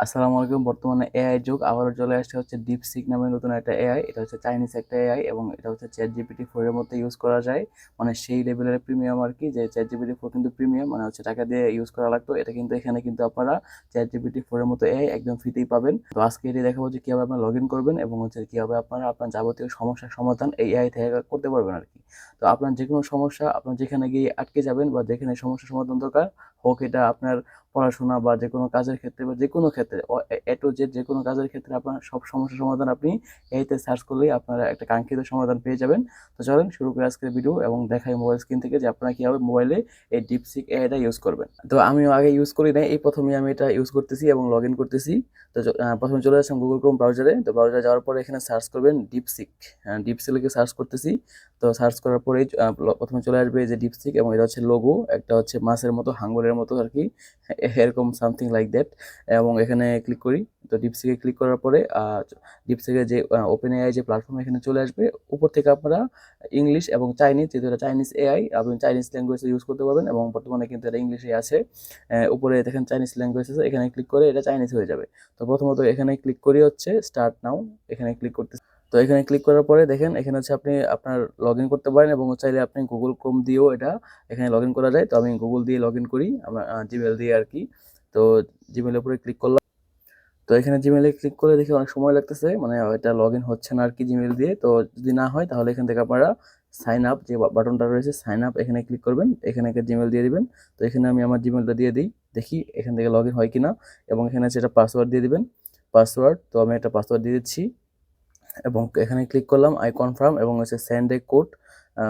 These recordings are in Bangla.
আসসালামু আলাইকুম। বর্তমানে এআই যুগ, আবারও চলে আসছে হচ্ছে ডিপসিক নামে নতুন একটা এআই এটা হচ্ছে চাইনিজ একটা এআই এবং এটা হচ্ছে চ্যাট জিপিটি ফোরের মধ্যে ইউজ করা যায়। মানে সেই লেভেলের প্রিমিয়াম আর কি, যে চ্যাট জিপিটি ফোর কিন্তু প্রিমিয়াম মানে হচ্ছে টাকা দিয়ে ইউজ করা লাগতো। এটা কিন্তু এখানে কিন্তু আপনারা চ্যাট জিপিটি ফোরের মতো এআই একদম ফ্রিতেই পাবেন। তো আজকে এটি দেখাবো যে কীভাবে আপনারা লগ ইন করবেন এবং হচ্ছে কীভাবে আপনারা আপনার যাবতীয় সমস্যার সমাধান এই এআই থেকে করতে পারবেন আর কি। তো আপনার যে কোনো সমস্যা, আপনার যেখানে গিয়ে আটকে যাবেন বা যেখানে সমস্যার সমাধান দরকার, হোক এটা আপনার পড়াশোনা বা যে কোনো কাজের ক্ষেত্রে বা যে কোনো ক্ষেত্রে এ টু জেড যে কোনো কাজের ক্ষেত্রে আপনার সব সমস্যার সমাধান আপনি এইতে সার্চ করলেই আপনারা একটা কাঙ্ক্ষিত সমাধান পেয়ে যাবেন। তো চলেন শুরু করে আজকের ভিডিও এবং দেখাই মোবাইল স্ক্রিন থেকে যে আপনারা কীভাবে মোবাইলে এই ডিপসিক এআইটা ইউজ করবেন। তো আমিও আগে ইউজ করি নাই এই প্রথমে আমি এটা ইউজ করতেছি এবং লগ ইন করতেছি। তো প্রথমে চলে আসলাম গুগল ক্রোম ব্রাউজারে তো ব্রাউজারে যাওয়ার পরে এখানে সার্চ করবেন ডিপসিক ডিপসিকে সার্চ করতেছি। তো সার্চ করার আহ, প্রথমে চলে আসবে যে ডিপসিক এবং এটা হচ্ছে লোগো একটা হচ্ছে মাছের মতো হাঙ্গরের মতো আর কি। এরকম সামথিং লাইক দ্যাট এবং এখানে ক্লিক করি। তো ডিপসিকে ক্লিক করার পরে ডিপসিকে যে ওপেন এআই যে প্ল্যাটফর্ম এখানে চলে আসবে, উপর থেকে আপনারা ইংলিশ এবং চাইনিজ যেহেতু এটা চাইনিজ এআই আপনি চাইনিজ ল্যাঙ্গুয়েজ ইউজ করতে পারবেন এবং বর্তমানে কিন্তু এটা ইংলিশে আছে। উপরে দেখেন চাইনিজ ল্যাঙ্গুয়েজ আছে, এখানে ক্লিক করে এটা চাইনিজ হয়ে যাবে। তো প্রথমত এখানে ক্লিক করি হচ্ছে স্টার্ট নাও এখানে ক্লিক করতে তো এখানে ক্লিক করার পরে দেখেন, এখানে হচ্ছে আপনি আপনার লগ করতে পারেন এবং চাইলে আপনি গুগল ক্রোম দিয়েও এটা এখানে লগ করা যায়। তো আমি গুগল দিয়ে লগ করি, আমার জিমেল দিয়ে আর কি। তো জিমেলের উপরে ক্লিক করলাম। তো এখানে জিমেলে ক্লিক করে দেখি অনেক সময় লাগতেছে মানে এটা লগ হচ্ছে না আর কি জিমেল দিয়ে। তো যদি না হয়, তাহলে এখান থেকে আপনারা সাইন আপ যে বাটনটা রয়েছে সাইন আপ এখানে ক্লিক করবেন। এখানে একটা জিমেল দিয়ে দিবেন। তো এখানে আমি আমার জিমেলটা দিয়ে দিই, দেখি এখান থেকে লগ হয় কিনা। এবং এখানে সেটা পাসওয়ার্ড দিয়ে দিবেন। পাসওয়ার্ড তো আমি একটা পাসওয়ার্ড দিয়ে দিচ্ছি। এবং এখানে ক্লিক করলাম আই কনফার্ম এবং হচ্ছে স্যান্ড এ কোড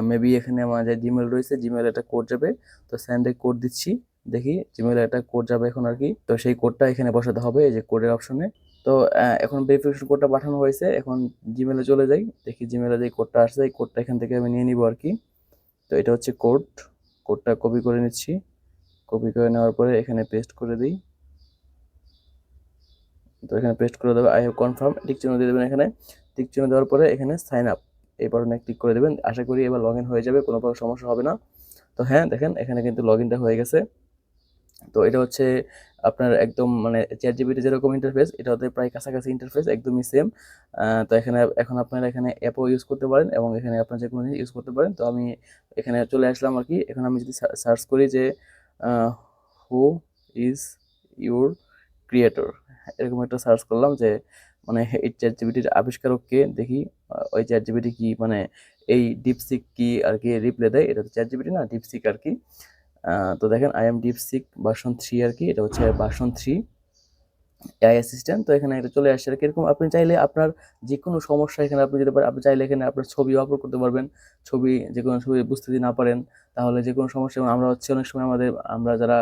মেবি এখানে আমার যে জিমেল রয়েছে জিমেল একটা কোড যাবে। তো স্যান্ড এ কোড দিচ্ছি, দেখি জিমেলে একটা কোড যাবে এখন আর কি তো সেই কোডটা এখানে বসাতে হবে, এই যে কোডের অপশনে তো এখন ভেরিফিকেশন কোডটা পাঠানো হয়েছে, এখন জিমেলে চলে যাই, দেখি জিমেলে যে কোডটা আসছে, এই কোডটা এখান থেকে আমি নিয়ে নিব আর কি তো এটা হচ্ছে কোড কোডটা কপি করে নিচ্ছি। কপি করে নেওয়ার পরে এখানে পেস্ট করে দিই। তো এখানে পেস্ট করে দেবে আই হ্যাভ কনফার্ম টিক চিহ্ন দিয়ে দেবেন এখানে। টিক চিহ্ন দেওয়ার পরে এখানে সাইন আপ এই বাটনে ক্লিক করে দেবেন। আশা করি এবার লগ হয়ে যাবে, কোনো প্রকার সমস্যা হবে না। তো হ্যাঁ দেখেন, এখানে কিন্তু লগ হয়ে গেছে। তো এটা হচ্ছে আপনার একদম মানে চ্যাট জিপিটি যেরকম ইন্টারফেস এটা হতে প্রায় কাছাকাছি ইন্টারফেস একদমই সেম তো এখানে, এখন আপনারা এখানে অ্যাপও ইউজ করতে পারেন এবং এখানে আপনার যে কোনো জিনিস ইউজ করতে পারেন। তো আমি এখানে চলে আসলাম আর কি। এখন আমি যদি সার্চ করি যে হু ইজ ইউর ক্রিয়েটর এরকম একটা সার্চ করলাম যে মানে এই চ্যাট জিবিটির আবিষ্কারককে দেখি ওই চ্যাট জিবিটি কি মানে এই ডিপসিক কি আর কি রিপ্লে দেয়, এটা তো চ্যাট জিবিটি না ডিপসিক আর কি। তো দেখেন I am DeepSeek version three আর কি, এটা হচ্ছে ভার্সন থ্রি এআই অ্যাসিস্ট্যান্ট তো এখানে চলে আসছে এরকম আপনি চাইলে আপনার যে কোনো সমস্যা এখানে আপনি যেতে পারেন, আপনি চাইলে এখানে আপনার ছবি আপলোড করতে পারবেন। ছবি যে কোনো ছবি বুঝতে যদি না পারেন, তাহলে যে কোনো সমস্যা যেমন আমরা হচ্ছে অনেক সময় আমাদের, আমরা যারা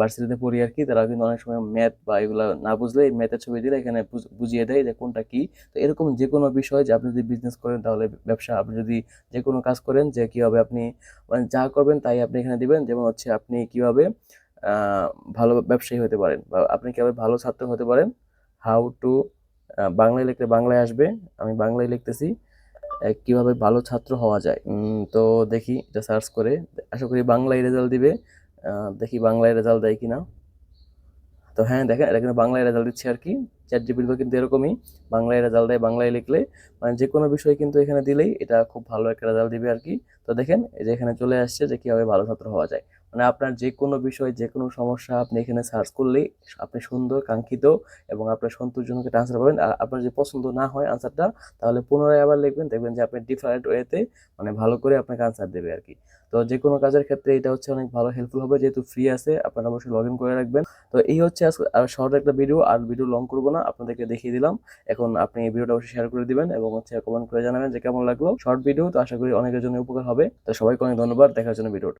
ভার্সিটিতে পড়ি আর কি, তারা কিন্তু অনেক সময় ম্যাথ বা এগুলো না বুঝলে ম্যাথের ছবি দিলে এখানে বুঝ- বুঝিয়ে দেয় যে কোনটা কি। তো এরকম যে কোনো বিষয় যে আপনি যদি বিজনেস করেন, তাহলে ব্যবসা, আপনি যদি যে কোনো কাজ করেন যে কীভাবে আপনি মানে যা করবেন তাই আপনি এখানে দিবেন। যেমন হচ্ছে আপনি কীভাবে ভালো ব্যবসায়ী হতে পারেন বা আপনি কীভাবে ভালো ছাত্র হতে পারেন? হাউ টু বাংলায় লিখলে বাংলায় আসবে। আমি বাংলায় লিখতেছি কীভাবে ভালো ছাত্র হওয়া যায়। তো দেখি, এটা সার্চ করে। আশা করি বাংলায় রেজাল্ট দিবে। দেখি বাংলায় রেজাল্ট দেয় কি না তো হ্যাঁ দেখেন, এটা কিন্তু বাংলায় রেজাল্ট দিচ্ছে আর কি। চ্যাট জিপিটিও কিন্তু এরকমই। বাংলায় রেজাল্ট দেয়, বাংলায় লিখলে। মানে যে কোনো বিষয় কিন্তু এখানে দিলেই এটা খুব ভালো একটা রেজাল্ট দিবে আর কি। তো দেখেন, এই যে এখানে চলে আসছে যে কীভাবে ভালো ছাত্র হওয়া যায়। মানে আপনার যে কোনো বিষয় যে কোনো সমস্যা আপনি এখানে সার্চ করলেই আপনি সুন্দর, কাঙ্ক্ষিত এবং আপনার সন্তোষজনক একটা আনসার পাবেন। আর আপনার যে পছন্দ না হয় আনসারটা তাহলে পুনরায় আবার লিখবেন, দেখবেন যে আপনি ডিফারেন্ট ওয়েতে মানে ভালো করে আপনাকে আনসার দেবে আর কি তো যে কোনো কাজের ক্ষেত্রে এটা হচ্ছে অনেক ভালো হেল্পফুল হবে, যেহেতু ফ্রি আছে, আপনারা অবশ্যই লগ ইন করে রাখবেন। তো এই হচ্ছে শর্ট একটা ভিডিও আর ভিডিও লং করব না, আপনাদেরকে দেখিয়ে দিলাম। এখন আপনি এই ভিডিওটা অবশ্যই শেয়ার করে দিবেন এবং হচ্ছে কমেন্ট করে জানাবেন যে কেমন লাগল শর্ট ভিডিও তো আশা করি অনেকের জন্য উপকার হবে। তো সবাইকে অনেক ধন্যবাদ দেখার জন্য ভিডিওটা